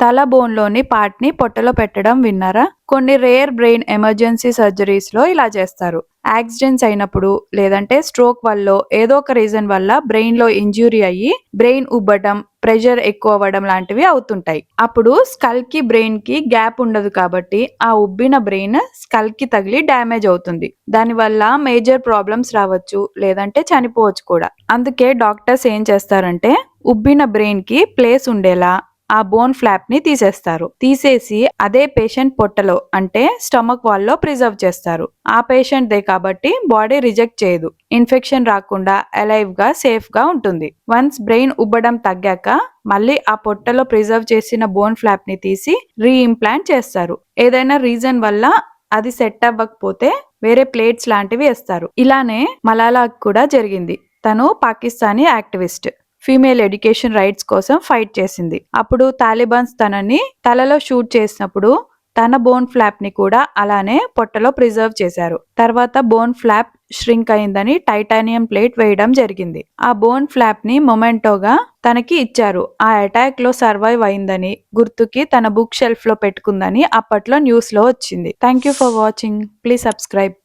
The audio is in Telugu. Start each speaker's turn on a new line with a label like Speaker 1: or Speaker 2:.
Speaker 1: తల బోన్లోని పార్ట్ని పొట్టలో పెట్టడం విన్నారా? కొన్ని రేర్ బ్రెయిన్ ఎమర్జెన్సీ సర్జరీస్లో ఇలా చేస్తారు. యాక్సిడెంట్స్ అయినప్పుడు లేదంటే స్ట్రోక్ వల్ల ఏదో ఒక రీజన్ వల్ల బ్రెయిన్లో ఇంజ్యూరీ అయ్యి బ్రెయిన్ ఉబ్బటం ప్రెషర్ ఎక్కువ అవ్వడం లాంటివి అవుతుంటాయి. అప్పుడు స్కల్కి బ్రెయిన్కి గ్యాప్ ఉండదు కాబట్టి ఆ ఉబ్బిన బ్రెయిన్ స్కల్కి తగిలి డ్యామేజ్ అవుతుంది. దానివల్ల మేజర్ ప్రాబ్లమ్స్ రావచ్చు లేదంటే చనిపోవచ్చు కూడా. అందుకే డాక్టర్స్ ఏం చేస్తారంటే ఉబ్బిన బ్రెయిన్కి ప్లేస్ ఉండేలా ఆ బోన్ ఫ్లాప్ని తీసేస్తారు. తీసేసి అదే పేషెంట్ పొట్టలో అంటే స్టమక్ వాల్లో ప్రిజర్వ్ చేస్తారు. ఆ పేషెంట్ దే కాబట్టి బాడీ రిజెక్ట్ చేయదు. ఇన్ఫెక్షన్ రాకుండా అలైవ్గా సేఫ్గా ఉంటుంది. వన్స్ బ్రెయిన్ ఉబ్బడం తగ్గాక మళ్ళీ ఆ పొట్టలో ప్రిజర్వ్ చేసిన బోన్ ఫ్లాప్ని తీసి రీఇంప్లాంట్ చేస్తారు. ఏదైనా రీజన్ వల్ల అది సెట్ అవ్వకపోతే వేరే ప్లేట్స్ లాంటివి వేస్తారు. ఇలానే మలాలా కూడా జరిగింది. తను Pakistani activist. Female education rights కోసం ఫైట్ చేసింది. అప్పుడు తాలిబాన్స్ తనని తలలో షూట్ చేసినప్పుడు తన బోన్ ఫ్లాప్ని కూడా అలానే పొట్టలో ప్రిజర్వ్ చేశారు. తర్వాత బోన్ ఫ్లాప్ ష్రింక్ అయిందని టైటానియం ప్లేట్ వేయడం జరిగింది. ఆ బోన్ ఫ్లాప్ని మొమెంటోగా తనకి ఇచ్చారు. ఆ అటాక్లో సర్వైవ్ అయిందని గుర్తుకి తన బుక్ షెల్ఫ్లో పెట్టుకుందని అప్పట్లో న్యూస్లో వచ్చింది. Thank you for watching please subscribe